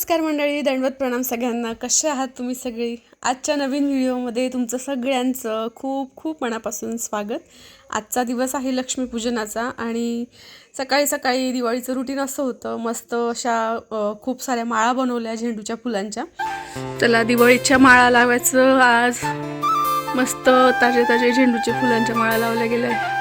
नमस्कार मंडळी दंडवत प्रणाम सगळ्यांना. कसे आहात तुम्ही सगळी? आजच्या नवीन व्हिडिओमध्ये तुमचं सगळ्यांचं खूप खूप मनापासून स्वागत. आजचा दिवस आहे लक्ष्मीपूजनाचा आणि सकाळी सकाळी दिवाळीचं रुटीन असं होतं मस्त अशा खूप साऱ्या माळा बनवल्या झेंडूच्या फुलांच्या. त्याला दिवाळीच्या माळा लावायचं आज. मस्त ताजे ताजे झेंडूच्या फुलांच्या माळा लावल्या गेल्या.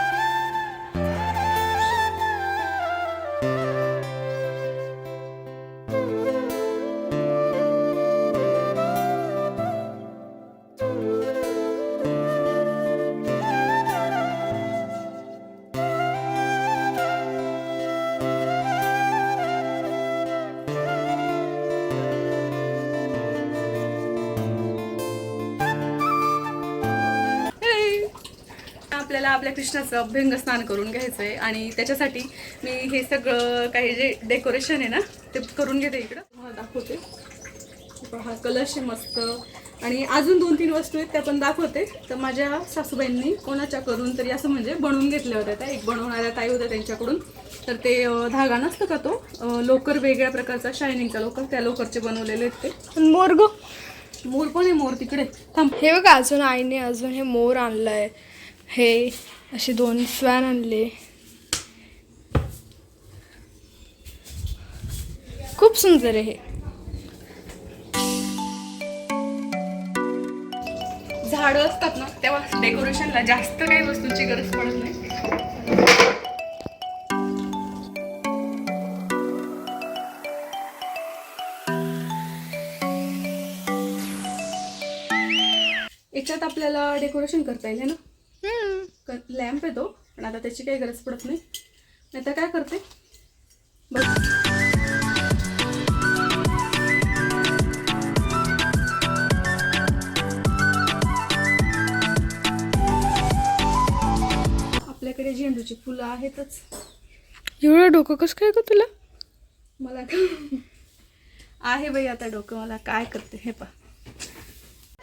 आपल्या कृष्णाचं अभ्यंग स्नान करून घ्यायचं आहे आणि त्याच्यासाठी मी हे सगळं काही जे डेकोरेशन आहे ना ते करून घेते इकडं. तुम्हाला दाखवते. हे कलश आहे मस्त. आणि अजून दोन तीन वस्तू आहेत त्या पण दाखवते. तर माझ्या सासूबाईंनी कोणाच्या करून तरी असं म्हणजे बनवून घेतल्या होत्या त्या. एक बनवणाऱ्या ताई होत्या त्यांच्याकडून. तर ते धागा नसतं का तो? लोकर वेगळ्या प्रकारचा शायनिंगचा लोकर. त्या लोकरचे बनवलेले आहेत ते. मोर ग. मोर पण आहे मोर तिकडे. थांब. हे बघा अजून आईने अजून हे मोर आणलंय. हे असे दोन स्वॅन आणले. खूप सुंदर आहे हे. झाडं असतात ना तेव्हा डेकोरेशनला जास्त काही वस्तूची गरज पडत नाही. याच्यात आपल्याला डेकोरेशन करता येईल ना? लॅम्प आहे तो पण आता त्याची काही गरज पडत नाही. नाही तर काय करते? बघ. आपल्याकडे झेंडूची फुलं आहेतच. एवढं डोकं कसं काय ग तुला? मला का- आहे बाई आता डोकं मला काय करते हे पा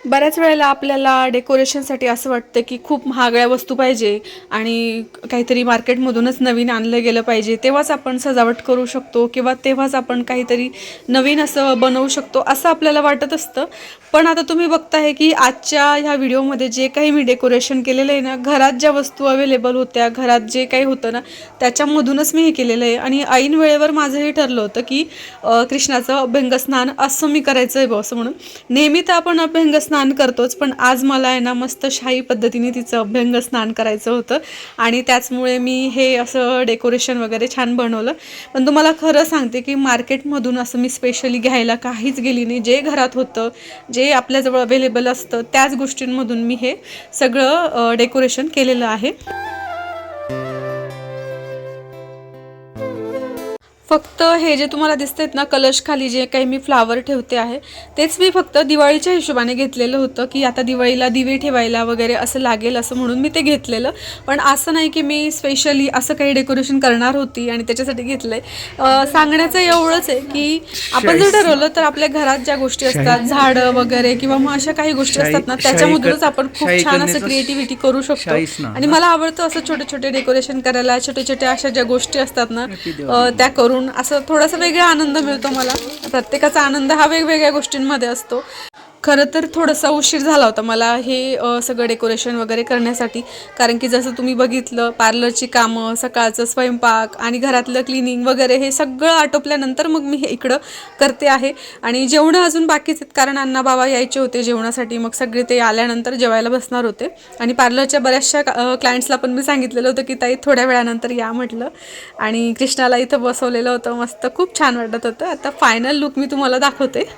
बऱ्याच वेळेला आपल्याला डेकोरेशनसाठी असं वाटतं की खूप महागड्या वस्तू पाहिजे आणि काहीतरी मार्केटमधूनच नवीन आणलं गेलं पाहिजे. तेव्हाच आपण सजावट करू शकतो किंवा तेव्हाच आपण काहीतरी नवीन असं बनवू शकतो असं आपल्याला वाटत असतं. पण आता तुम्ही बघताय की आजच्या ह्या व्हिडिओमध्ये जे काही मी डेकोरेशन केलेलं आहे ना घरात ज्या वस्तू अवेलेबल होत्या घरात जे काही होतं ना त्याच्यामधूनच मी हे केलेलं आहे. आणि ऐन वेळेवर माझं हे ठरलं होतं की कृष्णाचं अभ्यंगस्नान असं मी करायचं आहे बा असं म्हणून. नेहमी तर आपण अभ्यंगस्नान स्नान करतोच पण आज मला आहे ना मस्त शाही पद्धतीने तिचं अभ्यंग स्नान करायचं होतं. आणि त्याचमुळे मी हे असं डेकोरेशन वगैरे छान बनवलं. पण तुम्हाला खरं सांगते की मार्केटमधून असं मी स्पेशली घ्यायला काहीच गेली नाही. जे घरात होतं जे आपल्याजवळ अवेलेबल असतं त्याच गोष्टींमधून मी हे सगळं डेकोरेशन केलेलं आहे. फक्त हे जे तुम्हाला दिसतात ना कलश खाली जे काही मी फ्लावर ठेवते आहे तेच मी फक्त दिवाळीच्या हिशोबाने घेतलेलं होतं की आता दिवाळीला दिवे ठेवायला वगैरे असं लागेल असं म्हणून मी ते घेतलेलं. पण असं नाही की मी स्पेशली असं काही डेकोरेशन करणार होती आणि त्याच्यासाठी घेतलंय. सांगण्याचं एवढंच आहे की आपण जर ठरवलं तर आपल्या घरात ज्या गोष्टी असतात झाडं वगैरे किंवा मग अशा काही गोष्टी असतात ना त्याच्यामधूनच कर- आपण खूप छान असं क्रिएटिव्हिटी करू शकतो. आणि मला आवडतं असं छोटे छोटे डेकोरेशन करायला छोटे छोटे अशा ज्या गोष्टी असतात ना त्या करून असं थोडासा वेगळा आनंद मिळतो मला. प्रत्येकाचा आनंद हा वेगवेगळ्या गोष्टींमध्ये असतो. खरं तर थोडासा उशीर झाला होता मला हे सगळं डेकोरेशन वगैरे करण्यासाठी. कारण की जसं तुम्ही बघितलं पार्लरची कामं सकाळचं स्वयंपाक आणि घरातलं क्लिनिंग वगैरे हे सगळं आटोपल्यानंतर मग मी हे इकडं करते आहे. आणि जेवणं अजून बाकीच आहेत. कारण अण्णा बाबा यायचे होते जेवणासाठी. मग सगळे ते आल्यानंतर जेवायला बसणार होते. आणि पार्लरच्या बऱ्याचशा क्लायंट्सला पण मी सांगितलेलं होतं की ताई थोड्या वेळानंतर या म्हटलं. आणि कृष्णाला इथं बसवलेलं होतं. मस्त खूप छान वाटत होतं. आता फायनल लुक मी तुम्हाला दाखवते.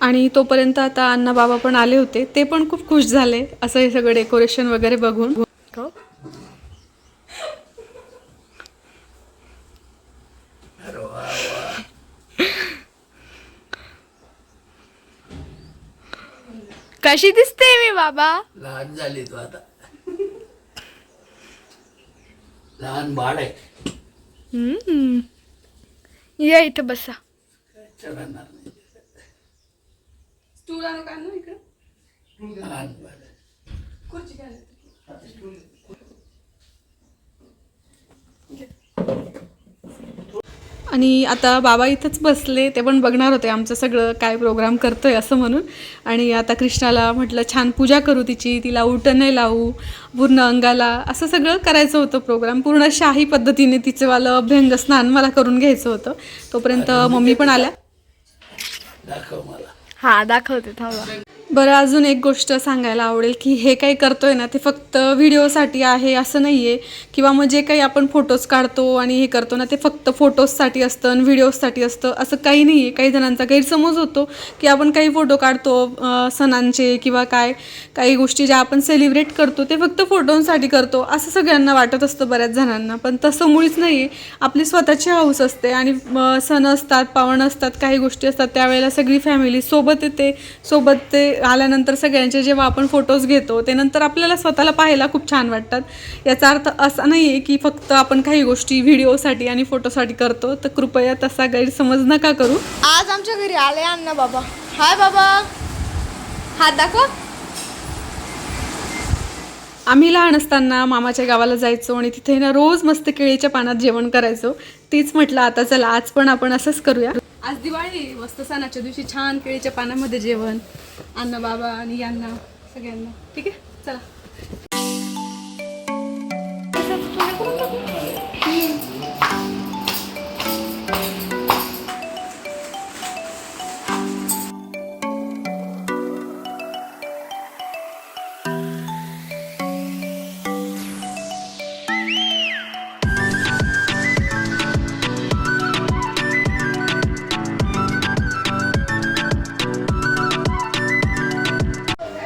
आणि तोपर्यंत आता अण्णा बाबा पण आले होते. ते पण खूप खुश झाले. असं हे सगळं डेकोरेशन वगैरे बघून. कशी दिसते मी बाबा? लहान झाली तू आता. लहान बाळ आहे. हम्म. या इथं बसा. चला स्टूल आणू का आणू इकडे? लहान बाळ आहे. खुर्ची घ्या आणि आता बाबा इथंच बसले ते पण बघणार होते आमचं सगळं काय प्रोग्राम करतोय असं म्हणून. आणि आता कृष्णाला म्हटलं छान पूजा करू तिची तिला उलटं नाही लावू पूर्ण अंगाला. असं सगळं करायचं होतं प्रोग्राम पूर्ण शाही पद्धतीने तिचं वालं अभ्यंग स्नान मला करून घ्यायचं होतं. तोपर्यंत मम्मी पण आल्या. दाखव मला. हा दाखवते थांबा बरं अजून एक गोष्ट सांगायला आवडेल की हे काही करतोय ना ते फक्त व्हिडिओसाठी आहे असं नाही आहे किंवा मग जे काही आपण फोटोज काढतो आणि हे करतो ना ते फक्त फोटोजसाठी असतं आणि व्हिडिओजसाठी असतं असं काही नाही आहे काही जणांचा गैरसमज होतो की आपण काही फोटो काढतो सणांचे किंवा काय काही गोष्टी ज्या आपण सेलिब्रेट करतो ते फक्त फोटोंसाठी करतो असं सगळ्यांना वाटत असतं बऱ्याच जणांना. पण तसं मुळीच नाही आहे आपली स्वतःची हाऊस असते आणि सण असतात पावण असतात काही गोष्टी असतात त्यावेळेला सगळी फॅमिली सोबत येते. सोबत ते आल्यानंतर सगळ्यांचे जेव्हा आपण फोटोज घेतो ते नंतर आपल्याला स्वतःला पाहायला खूप छान वाटतात. याचा अर्थ असा नाही आहे की फक्त आपण काही गोष्टी व्हिडिओसाठी आणि फोटोसाठी करतो तर कृपया तसा गैरसमज नका करू. आज आमच्या घरी आले अण्णा बाबा. हाय बाबा. हात दाखव. आम्ही लहान असताना मामाच्या गावाला जायचो आणि तिथे ना रोज मस्त केळीच्या पानात जेवण करायचो. तीच म्हटलं आता चला आज पण आपण असंच करूया. आज दिवाळी मस्त सणाच्या दिवशी छान केळीच्या पानामध्ये जेवण. अन्न बाबा आणि यांना सगळ्यांना. ठीक आहे? चला.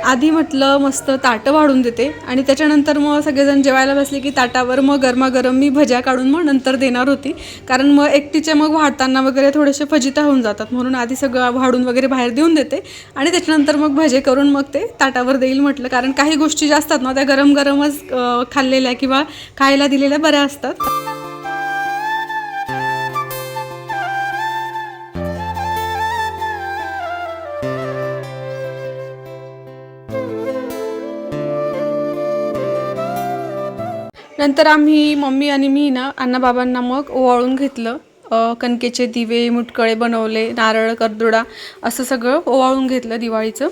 आधी म्हटलं मस्त ताटं वाढून देते आणि त्याच्यानंतर मग सगळेजण जेवायला बसले की ताटावर मग गरमागरम मी भज्या काढून मग नंतर देणार होती. कारण मग एकटीचे मग वाढताना वगैरे थोडेसे फजिता होऊन जातात. म्हणून आधी सगळं वाढून वगैरे बाहेर देऊन देते आणि त्याच्यानंतर मग भजे करून मग ते ताटावर देईल म्हटलं. कारण काही गोष्टी ज्या असतात ना त्या गरम गरमच खाल्लेल्या किंवा खायला दिलेल्या बऱ्या असतात. नंतर आम्ही मम्मी आणि मी ना अण्णाबाबांना मग ओवाळून घेतलं. कणकेचे दिवे मुटकळे बनवले नारळ करदुडा असं सगळं ओवाळून घेतलं दिवाळीचं.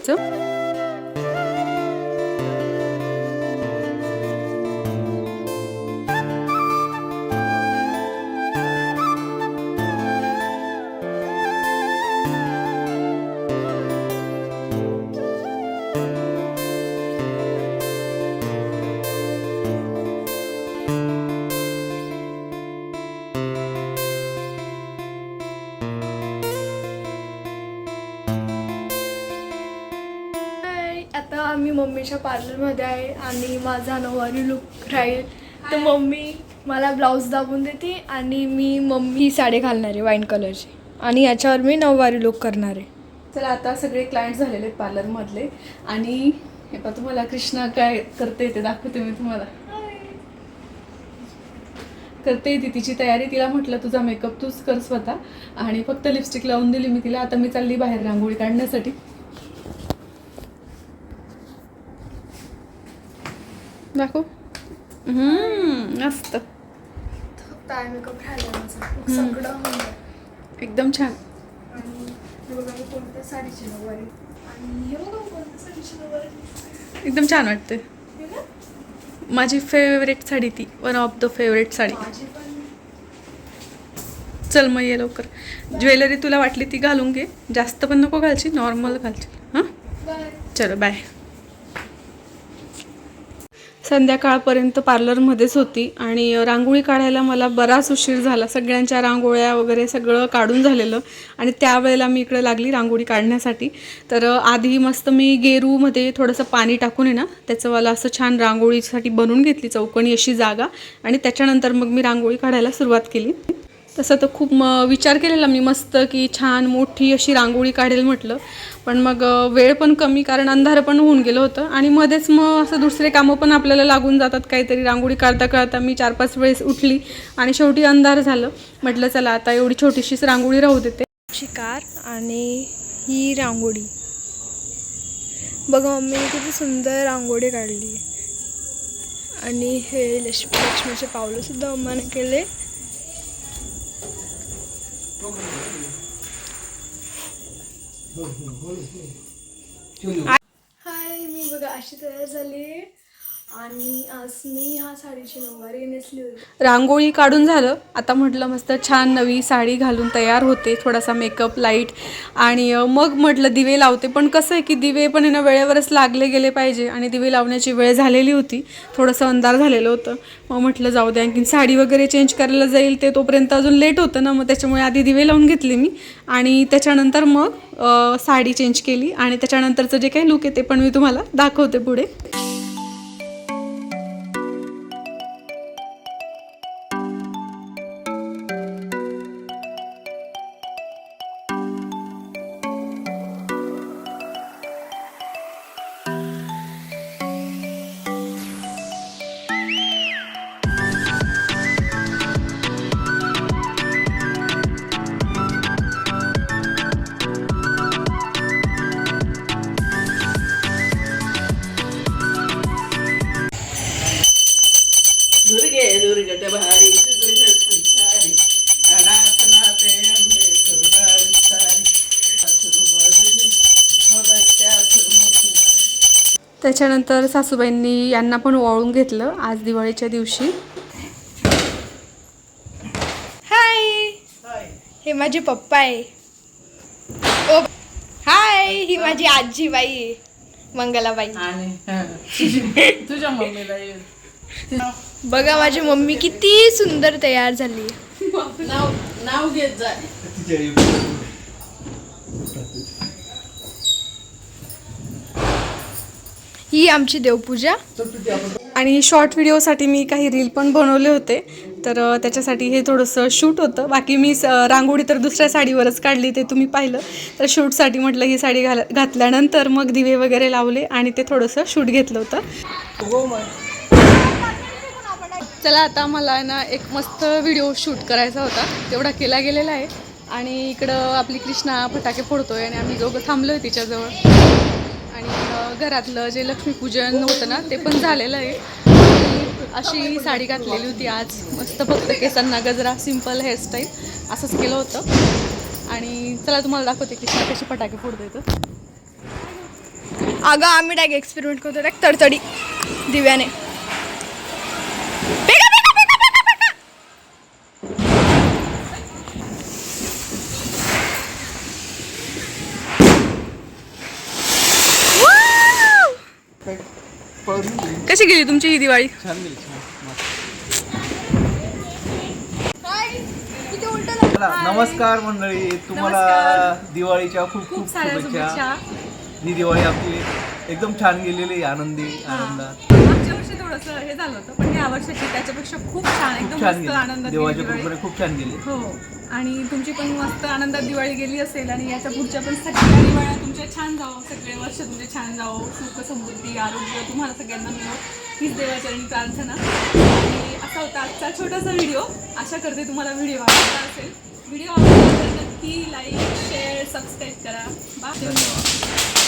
मम्मीच्या पार्लरमध्ये आहे आणि माझा नऊवारी लुक राहील. तर मम्मी मला ब्लाऊज दाबून देते आणि मी मम्मी साडी घालणार आहे वाईन कलरची आणि याच्यावर मी नऊवारी लुक करणार. आहे चला आता सगळे क्लायंट झालेले आहेत पार्लरमधले आणि हे पहा तुम्हाला कृष्णा काय करते ते दाखवते मी तुम्हाला. करते ती तिची तयारी. तिला म्हटलं तुझा मेकअप तूच कर स्वतः. आणि फक्त लिपस्टिक लावून दिली मी तिला. आता मी चालली बाहेर रांगोळी काढण्यासाठी. दाखव मस्त फक्त आय मेकअप राहिला माझा सगळं होणार एकदम छान आणि हे बघा मी कोणत्या साडीची नऊवारी आणि हे बघा कोणत्या साडीची नऊवारी एकदम छान वाटते माझी फेवरेट साडी ती one of the favourite sari चल मग ये लवकर ज्वेलरी तुला वाटली ती घालून घे जास्त पण नको घालची नॉर्मल घालची हां चलो बाय संध्याकाळपर्यंत पार्लरमध्येच होती आणि रांगोळी काढायला मला बराच उशीर झाला. सगळ्यांच्या रांगोळ्या वगैरे सगळं काढून झालेलं आणि त्यावेळेला मी इकडे लागली रांगोळी काढण्यासाठी. तर आधी मस्त मी गेरूमध्ये थोडंसं पाणी टाकून आहे ना त्याचं मला असं छान रांगोळीसाठी बनवून घेतली चौकणी अशी जागा आणि त्याच्यानंतर मग मी रांगोळी काढायला सुरुवात केली. तसं तर खूप म विचार केलेला मी मस्त की छान मोठी अशी रांगोळी काढेल म्हटलं. पण मग वेळ पण कमी कारण अंधार पण होऊन गेलं होतं आणि मध्येच मग असं दुसरे कामं पण आपल्याला लागून जातात. काहीतरी रांगोळी काढता काढता मी चार पाच वेळेस उठली आणि शेवटी अंधार झालं. म्हटलं चला आता एवढी छोटीशीच रांगोळी राहू देते. शिकार आणि ही रांगोळी. बघा मम्मीने किती सुंदर रांगोळी काढली. आणि हे लक्ष्मी लक्ष्मीचे पावलंसुद्धा अम्माने केले. हाय मी बघा अशी तयार झाली. आणि आज मी ह्या साडीची नऊवारी नेसली होती. रांगोळी काढून झालं. आता म्हटलं मस्त छान नवी साडी घालून तयार होते. थोडासा मेकअप लाइट आणि मग म्हटलं दिवे लावते. पण कसं आहे की दिवे पण ना वेळेवरच लागले गेले पाहिजे. आणि दिवे लावण्याची वेळ झालेली होती. थोडंसं अंधार झालेलं होतं. मग म्हटलं जाऊ दे आणखीन साडी वगैरे चेंज करायला जाईल. ते तोपर्यंत अजून लेट होतं ना मग त्याच्यामुळे आधी दिवे लावून घेतले मी. आणि त्याच्यानंतर मग साडी चेंज केली. आणि त्याच्यानंतरचं जे काही लुक आहे ते पण मी तुम्हाला दाखवते पुढे. त्याच्यानंतर सासूबाईंनी यांना पण ओवाळून घेतलं आज दिवाळीच्या दिवशी. हाय हे माझे पप्पा आहे. ओ हाय ही माझी आजीबाई आहे. मंगलाबाई. हं, तुझ्या मम्मीला ये. बघा माझी मम्मी किती सुंदर तयार झाली. नाव नाव घेत जा. ही आमची देवपूजा. आणि शॉर्ट व्हिडिओसाठी मी काही रील पण बनवले होते. तर त्याच्यासाठी हे थोडंसं शूट होतं. बाकी मी स- रांगोळी तर दुसऱ्या साडीवरच काढली ते तुम्ही पाहिलं. तर शूटसाठी म्हटलं ही साडी घाल घातल्यानंतर मग दिवे वगैरे लावले आणि ते थोडंसं शूट घेतलं होतं. चला आता मला ना एक मस्त व्हिडिओ शूट करायचा होता. तेवढा केला गेलेला आहे. आणि इकडं आपली कृष्णा फटाके फोडतोय आणि आम्ही दोघं थांबलो आहे तिच्याजवळ. आणि घरातलं जे लक्ष्मीपूजन होतं ना ते पण झालेलं आहे. अशी साडी घातलेली होती आज. मस्त फक्त केसांना गजरा सिंपल हेअरस्टाईल असंच केलं होतं. आणि चला तुम्हाला दाखवते कृष्णा कशी फटाके फोडतो तर अगं आम्ही डायरेक्ट एक्सपेरिमेंट करतो डायरेक्ट तडतडी दिव्याने. कशी गेली तुमची ही दिवाळी? किती उलटं झालं. चला, नमस्कार मंडळी. तुम्हाला दिवाळीच्या खूप खूप शुभेच्छा. ही दिवाळी आपली एकदम छान गेलेली आनंदी आनंदात. वर्षी थोडंसं हे झालं होतं पण या वर्षाची त्याच्यापेक्षा खूप छान एकदम मस्त आनंदात देवाच्या. कृपेने खूप छान गेली. हो. आणि तुमची पण मस्त आनंदात दिवाळी गेली असेल आणि याच्या पुढच्या पण सगळ्या दिवाळ्या तुमच्या छान जावं सगळे वर्ष तुमचे छान जावं. सुख समृद्धी आरोग्य तुम्हाला सगळ्यांना मिळो. हीच देवाचरणी प्रार्थना. आणि असा होता आजचा छोटासा व्हिडिओ. आशा करते तुम्हाला व्हिडिओ आवडला असेल. व्हिडिओ आवडला तर नक्की लाईक शेअर सबस्क्राईब करा. बाय